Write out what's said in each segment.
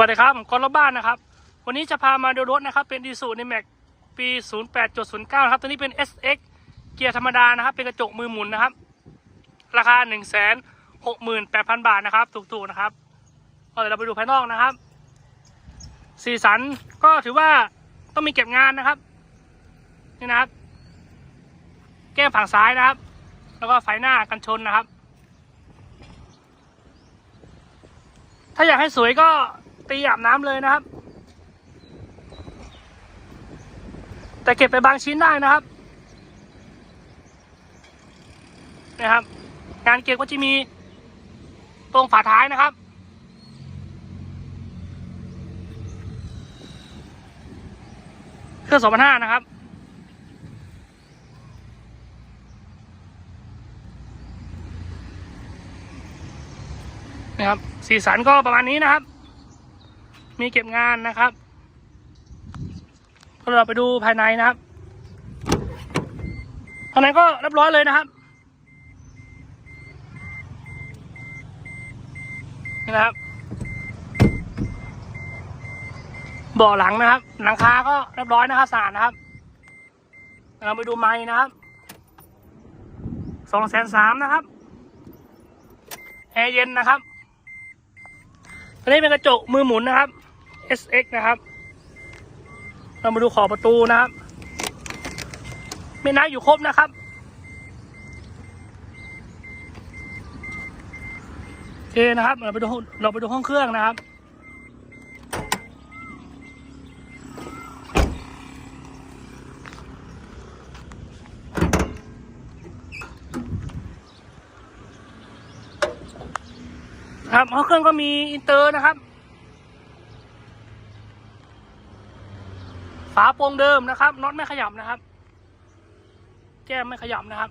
วัสดีครับผมกอล์ฟบ้านนะครับ วันนี้จะพามาดูรถนะครับ เป็นดีสูในแม็กปี 08.09 ครับ ตัวนี้เป็น SX เกียร์ธรรมดานะครับ เป็นกระจกมือหมุนนะครับ ราคา 168,000 บาทนะครับ ถูกๆนะครับก็เดี๋ยวเราไปดูภายนอกนะครับ สีสันก็ถือว่าต้องมีเก็บงานนะครับ นี่นะครับ แก้มฝั่งซ้ายนะครับ แล้วก็ไฟหน้ากันชนนะครับ ถ้าอยากให้สวยก็ ตีอาบน้ำเลยนะครับ แต่เก็บไปบางชิ้นได้นะครับนะครับ งานเก็บก็จะมีตรงฝาท้ายนะครับ เครื่องสองพันห้านะครับนะครับสีสันก็ประมาณนี้นะครับ มีเก็บงานนะครับเราไปดูภายในนะครับภายในก็เรียบร้อยเลยนะครับนี่นะครับเบาะหลังนะครับ หลังคาก็เรียบร้อยนะครับสะอาดนะครับเราไปดูไม้นะครับสองแสนสามนะครับแอร์เย็นนะครับอันนี้เป็นกระจกมือหมุนนะครับ SX นะครับ เรามาดูขอบประตูนะครับมีน้ำอยู่ครบนะครับ โอเคนะครับ เราไปดูเราไปดูห้องเครื่องนะครับ ครับห้องเครื่องก็มีอินเตอร์นะครับ ฝาโปร่งเดิมนะครับน็อตไม่ขยับนะครับ แก้มไม่ขยับนะครับ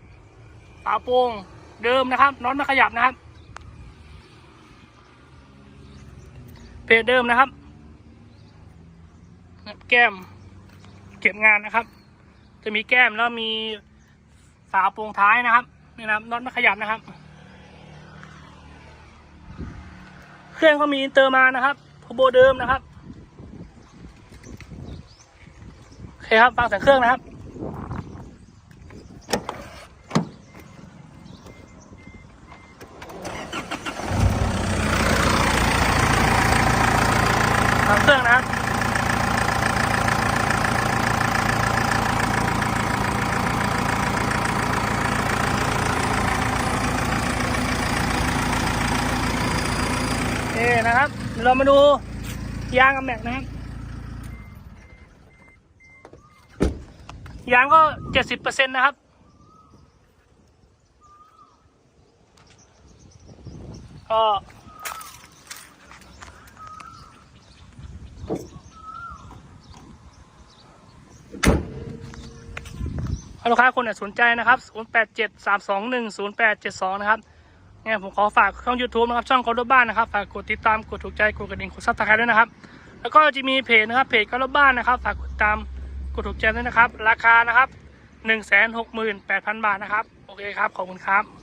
ฝาโปร่งเดิมนะครับน็อตไม่ขยับนะครับ เพจเดิมนะครับ แก้มเก็บงานนะครับ จะมีแก้มแล้วมีฝาโปร่งท้ายนะครับนี่นะครับน็อตไม่ขยับนะครับ เครื่องก็มีอินเตอร์มานะครับโทโบเดิมนะครับ โอ เคครับฟังเสียงเครื่องนะครับฟังเครื่องนะครับโอเคนะครับเดี๋ยวเรามาดูยางกับแม็กนะครับ ยางก็เจ็ดสิบเปอร์เซ็นต์นะครับ ก็ลูกค้าคนไหนสนใจนะครับ 0873210872 นะครับเนี่ยผมขอฝากช่อง YouTube นะครับ ช่องกอล์ฟบ้านนะครับ ฝากกดติดตาม กดถูกใจ กดกระดิ่ง กดซับสไครต์ด้วยนะครับ แล้วก็จะมีเพจนะครับ เพจกอล์ฟบ้านนะครับ ฝากกดติดตาม กดถูกใจด้วยนะครับ ราคานะครับ 168,000 บาทนะครับ โอเคครับ ขอบคุณครับ